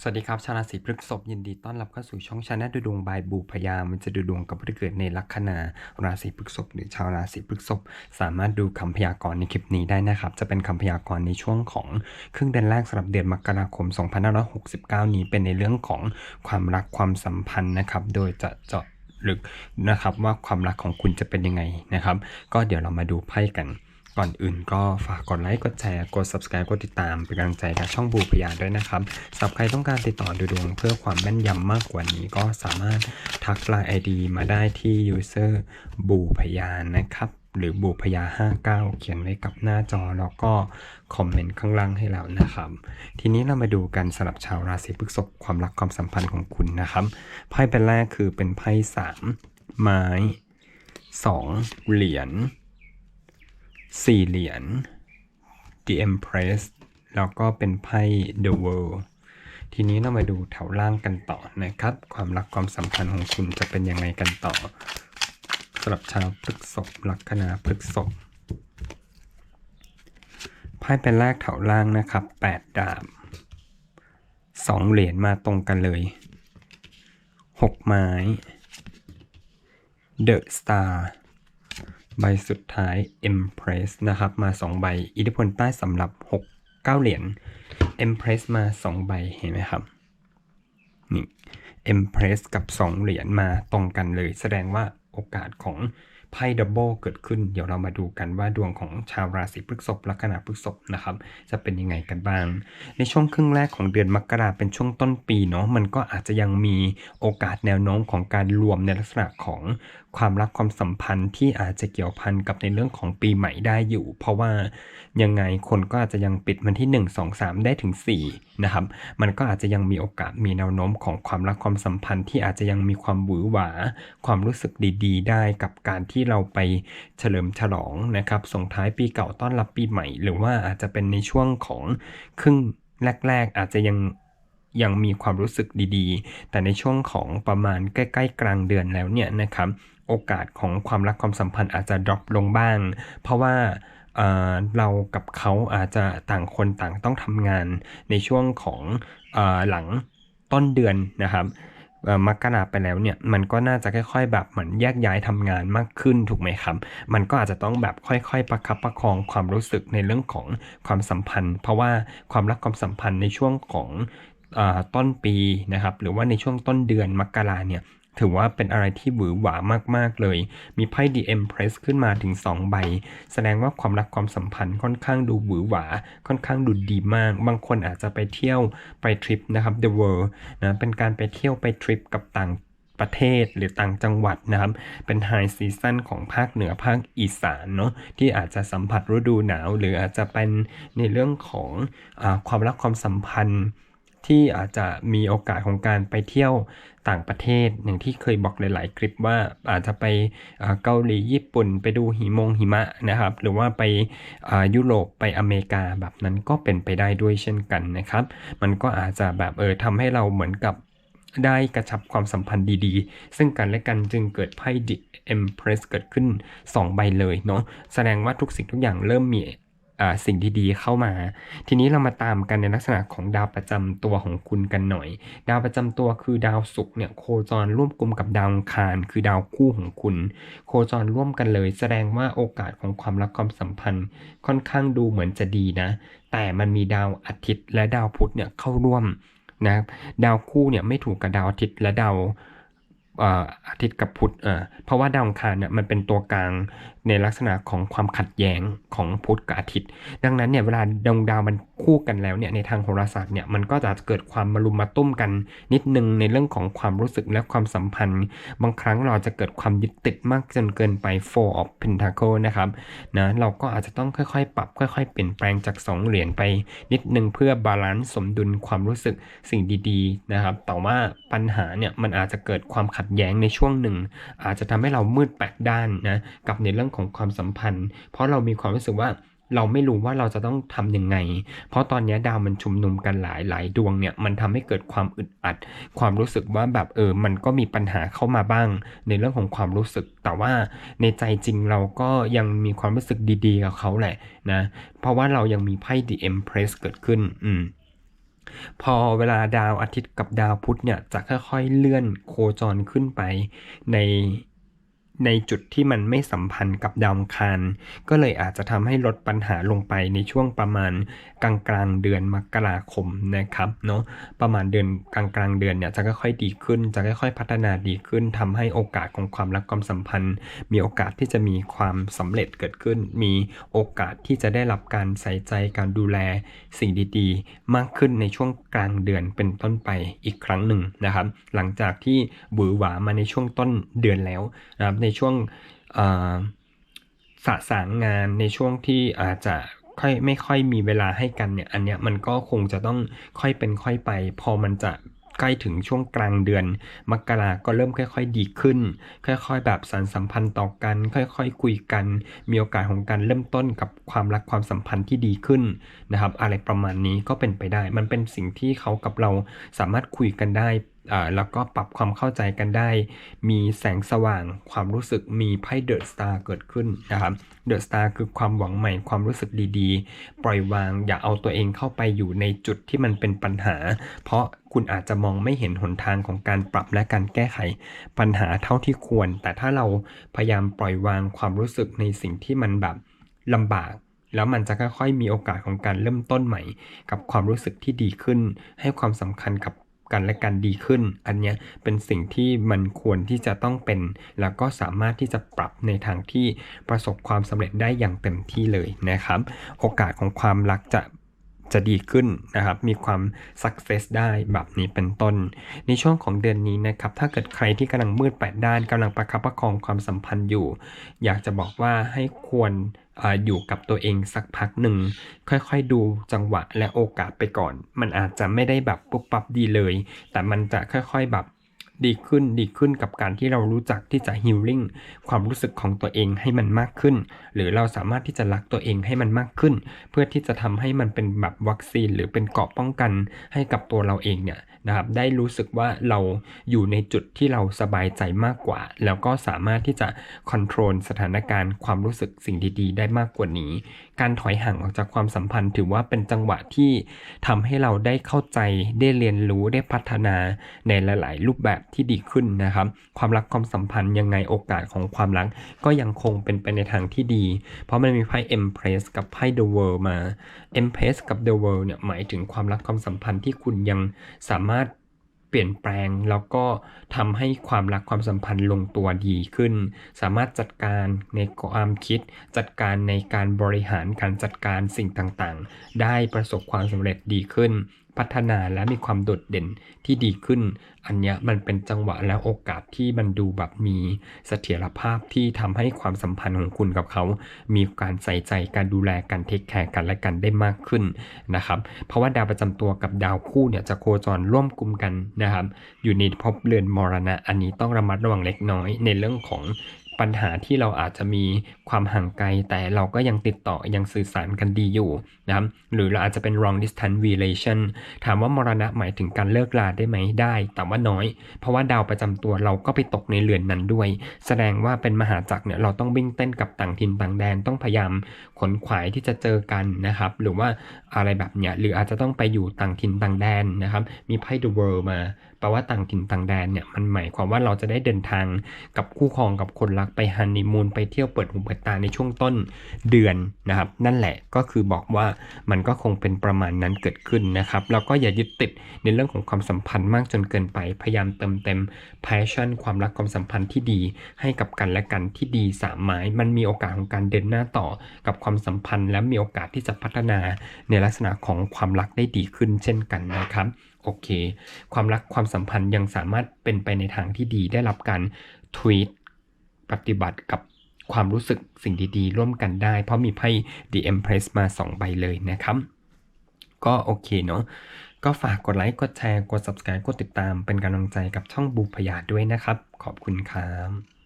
สวัสดีครับ ชาวราศีพฤษภยินดีต้อนรับเข้าสู่ช่องชาแนลดูดวงบายบูพยามันจะดูดวงกับผู้ที่เกิดในลัคนาราศีพฤษภหรือชาวราศีพฤษภสามารถดูคำพยากรณ์ในคลิปนี้ได้นะครับ จะเป็นคำพยากรณ์ในช่วงของครึ่งเดือนแรกสำหรับเดือนมกราคม 2569 นี้เป็นในเรื่องของความรักความสัมพันธ์นะครับ โดยจะเจาะลึกนะครับว่าความรักของคุณจะเป็นยังไงนะครับ ก็เดี๋ยวเรามาดูไพ่กัน ก่อนอื่นก็ฝากกดไลค์กดแชร์กด subscribe กดติดตามเป็นกำลังใจกับช่องบูพยาด้วยนะครับสำหรับใครต้องการติดต่อดูดวงเพื่อความแม่นยำมากกว่านี้ก็สามารถทักไลน์ ID มาได้ที่ user บูพยานะครับหรือบูพยา 59 เขียนไว้กับหน้าจอแล้วก็คอมเมนต์ข้างล่างให้แล้วนะครับ ทีนี้เรามาดูกันสำหรับชาวราศีพฤษภความรักความสัมพันธ์ของคุณนะครับ ไพ่เป็นแรกคือเป็นไพ่สามไม้สองเหรียญ สี่เหรียญ The Empress แล้วก็เป็นไพ่ The World ทีนี้เรามาดูแถวล่างกันต่อนะครับ ความรักความสัมพันธ์ของคุณจะเป็นยังไงกันต่อสำหรับชาวพฤกษภลัคนาพฤกษภไพ่เป็นแรกแถวล่างนะครับ 8 ดาบ 2 เหรียญมาตรงกันเลย 6 ไม้ The Star ใบสุดท้าย Empress นะครับ มา 2 ใบ อิทธิพลใต้สำหรับ 6 9 เหรียญ Empress มา 2 ใบ เห็นไหมครับ นี่ Empress กับ 2 เหรียญมาตรงกันเลย แสดงว่าโอกาสของไพ่ดับเบิลเกิดขึ้น เดี๋ยวเรามาดูกันว่าดวงของชาวราศีพฤษภลัคนาพฤษภนะครับ จะเป็นยังไงกันบ้าง ในช่วงครึ่งแรกของเดือนมกราเป็นช่วงต้นปีเนาะมันก็อาจจะยังมีโอกาสแนวโน้มของการรวมในลักษณะของ ความรักความสัมพันธ์ที่อาจจะเกี่ยวพันกับในเรื่องของปีใหม่ได้อยู่ เพราะว่ายังไงคนก็อาจจะยังปิดมันที่ 1 2 3 ได้ถึง4นะครับมันก็อาจจะยังมีโอกาสมีแนวโน้มของความรักความสัมพันธ์ที่อาจจะยังมีความหวือหวา ความรู้สึกดีๆ ได้กับการที่เราไปเฉลิมฉลองนะครับส่งท้ายปีเก่าต้อนรับปีใหม่ หรือว่าอาจจะเป็นในช่วงของครึ่งแรก ๆ อาจจะยังยังมีความรู้สึกดีๆ แต่ในช่วงของประมาณใกล้ ๆ กลางเดือนแล้วเนี่ยนะครับ โอกาสของความรักความสัมพันธ์อาจจะดรอปลงบ้าง เพราะว่าเรากับเขาอาจจะต่างคนต่างต้องทำงานในช่วงของอหลังต้นเดือนนะครับมกราไปแล้วเนี่ยมันก็น่าจะค่อย ๆ แบบเหมือนแยกย้ายทำงานมากขึ้นถูกไหมครับ มันก็อาจจะต้องแบบค่อยๆ ประคับประคองความรู้สึกในเรื่องของความสัมพันธ์ เพราะว่าความรักความสัมพันธ์ในช่วงของต้นปีนะครับหรือว่าในช่วงต้นเดือนมกราเนี่ย ถือว่าเป็นอะไรที่หวือหวามากๆเลย มีไพ่ The Empress ขึ้นมาถึง 2 ใบ แสดงว่าความรักความสัมพันธ์ค่อนข้างดูหวือหวา ค่อนข้างดูดีมาก บางคนอาจจะไปเที่ยวไปทริปนะครับ The World นะเป็นการไปเที่ยวไปทริปกับต่างประเทศหรือต่างจังหวัดนะครับ เป็นไฮซีซันของภาคเหนือภาคอีสานเนาะที่อาจจะสัมผัสฤดูหนาว หรืออาจจะเป็นในเรื่องของอความรักความสัมพันธ์ ที่อาจจะมีโอกาสของการไปเที่ยวต่างประเทศอย่างที่เคยบอกหลาย ๆ คลิปว่าอาจจะไปเกาหลีญี่ปุ่น ไปดูหิมงหิมะนะครับ หรือว่าไปยุโรปไปอเมริกาแบบนั้นก็เป็นไปได้ด้วยเช่นกันนะครับ มันก็อาจจะแบบเออทำให้เราเหมือนกับได้กระชับความสัมพันธ์ดีๆ ซึ่งกันและกันจึงเกิดไพ่ดิเอ็มเพรสเกิดขึ้น 2 ใบเลยเนาะแสดงว่าทุกสิ่งทุกอย่างเริ่มมี สิ่งดีๆเข้ามา ทีนี้เรามาตามกันในลักษณะของดาวประจำตัวของคุณกันหน่อย ดาวประจำตัวคือดาวศุกร์เนี่ยโคจรร่วมกลุ่มกับดาวอังคาร คือดาวคู่ของคุณ โคจรร่วมกันเลย แสดงว่าโอกาสของความรักความสัมพันธ์ ค่อนข้างดูเหมือนจะดีนะ แต่มันมีดาวอาทิตย์และดาวพุธเนี่ยเข้าร่วมนะดาวคู่เนี่ยไม่ถูกกับดาวอาทิตย์และดาวอาทิตย์กับพุธเพราะว่าดาวอังคารเนี่ยมันเป็นตัวกลางในลักษณะของความขัดแย้งของพุธกับอาทิตย์ ดังนั้นเนี่ยเวลาดวงดาวมันคู่กันแล้วเนี่ยในทางโหราศาสตร์เนี่ยมันก็จะเกิดความมารุมมาตุ้มกัน นิดนึงในเรื่องของความรู้สึกและความสัมพันธ์ บางครั้งเราจะเกิดความยึดติดมากจนเกินไป four of pentacle นะครับนะเราก็อาจจะต้องค่อยๆ ปรับค่อยๆ เปลี่ยนแปลงจาก 2 เหรียญไป นิดนึงเพื่อบาลานซ์สมดุลความรู้สึกสิ่งดีๆนะครับแต่ว่าปัญหาเนี่ยมันอาจจะเกิดความขัดแย้งในช่วงหนึ่ง อาจจะทำให้เรามืดแปดด้านนะกับในเรื่องของความสัมพันธ์ เพราะเรามีความรู้สึกว่าเราไม่รู้ว่าเราจะต้องทํำยังไง เพราะตอนนี้ดาวมันชุมนุมกันหลายหลายดวงเนี่ย มันทำให้เกิดความอึดอัด ความรู้สึกว่าแบบเออ มันก็มีปัญหาเข้ามาบ้าง ในเรื่องของความรู้สึก แต่ว่าในใจจริงเราก็ยังมีความรู้สึกดีๆกับเขาแหละนะ เพราะว่าเรายังมีไพ่ The Empress เกิดขึ้น อืมพอเวลาดาวอาทิตย์กับดาวพุธเนี่ยจะค่อยๆเลื่อนโคจรขึ้นไปใน ในจุดที่มันไม่สัมพันธ์กับดาวอังคาร ก็เลยอาจจะทำให้ลดปัญหาลงไปในช่วงประมาณกลางกลางเดือนมกราคมนะครับเนาะประมาณเดือนกลางกลางเดือนเนี่ยจะค่อยๆดีขึ้น จะค่อยๆพัฒนาดีขึ้นทำให้โอกาสของความรักความสัมพันธ์ มีโอกาสที่จะมีความสำเร็จเกิดขึ้น มีโอกาสที่จะได้รับการใส่ใจการดูแลสิ่งดีๆ มากขึ้นในช่วงกลางเดือนเป็นต้นไปอีกครั้งหนึ่งนะครับ หลังจากที่บือหวามาในช่วงต้นเดือนแล้วนะครับในในช่วงสะสางงานในช่วงที่อาจจะค่อยไม่ค่อยมีเวลาให้กันเนี่ยอันเนี้ยมันก็คงจะต้องค่อยเป็นค่อยไป พอมันจะใกล้ถึงช่วงกลางเดือน มกราก็เริ่มค่อย ๆ ดีขึ้น ค่อยๆ แบบสานสัมพันธ์ต่อกัน ค่อยๆ คุยกัน มีโอกาสของการเริ่มต้นกับความรักความสัมพันธ์ที่ดีขึ้นนะครับ อะไรประมาณนี้ก็เป็นไปได้ มันเป็นสิ่งที่เขากับเราสามารถคุยกันได้ แล้วก็ปรับความเข้าใจกันได้ มีแสงสว่างความรู้สึกมีไพ่เดอะสตาร์เกิดขึ้นนะครับเดอะสตาร์คือความหวังใหม่ความรู้สึกดีๆ ปล่อยวางอย่าเอาตัวเองเข้าไปอยู่ในจุดที่มันเป็นปัญหา เพราะคุณอาจจะมองไม่เห็นหนทางของการปรับและการแก้ไขปัญหาเท่าที่ควร แต่ถ้าเราพยายามปล่อยวางความรู้สึกในสิ่งที่มันแบบลำบากแล้วมันจะค่อยๆมีโอกาสของการเริ่มต้นใหม่ กับความรู้สึกที่ดีขึ้น ให้ความสำคัญกับ กันและกันดีขึ้น อันนี้เป็นสิ่งที่มันควรที่จะต้องเป็น แล้วก็สามารถที่จะปรับในทางที่ประสบความสำเร็จได้อย่างเต็มที่เลยนะครับ โอกาสของความรักจะ จะดีขึ้นนะครับ มีความสักเซสได้แบบนี้เป็นต้น ในช่วงของเดือนนี้นะครับ ถ้าเกิดใครที่กำลังมืดแปดด้านกำลังประคับประคองความสัมพันธ์อยู่ อยากจะบอกว่าให้ควรอาอยู่กับตัวเองสักพักหนึ่ง ค่อยๆดูจังหวะและโอกาสไปก่อน มันอาจจะไม่ได้แบบปุ๊บปั๊บดีเลย แต่มันจะค่อยๆแบบ ดีขึ้นดีขึ้นกับการที่เรารู้จักที่จะฮิลลิ่งความรู้สึกของตัวเองให้มันมากขึ้น หรือเราสามารถที่จะรักตัวเองให้มันมากขึ้น เพื่อที่จะทำให้มันเป็นแบบวัคซีน หรือเป็นเกราะป้องกันให้กับตัวเราเองเนี่ยนะครับได้รู้สึกว่าเราอยู่ในจุดที่เราสบายใจมากกว่า แล้วก็สามารถที่จะคอนโทรลสถานการณ์ความรู้สึกสิ่งดีๆ ได้มากกว่านี้ การถอยห่างออกจากความสัมพันธ์ ถือว่าเป็นจังหวะที่ทำให้เราได้เข้าใจได้เรียนรู้ได้พัฒนาในหลาย ๆ รูปแบบที่ดีขึ้นนะครับ ความรักความสัมพันธ์ยังไงโอกาสของความรัก ก็ยังคงเป็นไปในทางที่ดี เพราะมันมีไพ่ Empress กับไพ่ The World มา Empress กับ The World เนี่ยหมายถึงความรักความสัมพันธ์ที่คุณยังสามารถเปลี่ยนแปลงแล้วก็ทำให้ความรักความสัมพันธ์ลงตัวดีขึ้น สามารถจัดการในความคิด จัดการในการบริหารการจัดการสิ่งต่างๆ ได้ประสบความสำเร็จดีขึ้น พัฒนาและมีความโดดเด่นที่ดีขึ้น อันเนี้ยมันเป็นจังหวะและโอกาสที่มันดูแบบมีเสถียรภาพที่ทำให้ความสัมพันธ์ของคุณกับเขา มีการใส่ใจการดูแลการเทคแคร์กันและกันได้มากขึ้นนะครับเพราะว่าดาวประจำตัวกับดาวคู่เนี่ยจะโคจรร่วมกลุ่มกันนะครับอยู่ในภพเรือนมรณะ อันนี้ต้องระมัดระวังเล็กน้อยในเรื่องของ ปัญหาที่เราอาจจะมีความห่างไกล แต่เราก็ยังติดต่อยังสื่อสารกันดีอยู่นะครับหรือเราอาจจะเป็น long distance relation ถามว่ามรณะหมายถึงการเลิกลาได้ไหมได้ แต่ว่าน้อย เพราะว่าดาวประจำตัวเราก็ไปตกในเรือนนั้นด้วย แสดงว่าเป็นมหาจักรเนี่ยเราต้องวิ่งเต้นกับต่างถิ่นต่างแดนต้องพยายามขนขวายที่จะเจอกันนะครับ หรือว่าอะไรแบบเนี้ยหรืออาจจะต้องไปอยู่ต่างถิ่นต่างแดนนะครับ มีไพ่ the world มา แปลว่าต่างถิ่นต่างแดนเนี่ยมันหมายความว่าเราจะได้เดินทางกับคู่ครองกับคนรักไปฮันนีมูนไปเที่ยวเปิดหูเปิดตาในช่วงต้นเดือนนะครับ นั่นแหละก็คือบอกว่ามันก็คงเป็นประมาณนั้นเกิดขึ้นนะครับแล้วก็อย่ายึดติดในเรื่องของความสัมพันธ์มากจนเกินไปพยายามเติมเต็ม passion ความรักความสัมพันธ์ที่ดีให้กับกันและกันที่ดีสามไม้มันมีโอกาสของการเดินหน้าต่อกับความสัมพันธ์ และมีโอกาสที่จะพัฒนาในลักษณะของความรักได้ดีขึ้นเช่นกันนะครับ โอเค ความรักความสัมพันธ์ยังสามารถเป็นไปในทางที่ดีได้รับการทวีตปฏิบัติกับความรู้สึกสิ่งดีๆ ร่วมกันได้ เพราะมีไพ่ The Empress มา 2 ใบเลยนะครับ ก็โอเคเนาะก็ฝากกดไลค์ กดแชร์ กด subscribe กดติดตามเป็นกำลังใจกับช่องบูพยาด้วยนะครับ ขอบคุณครับ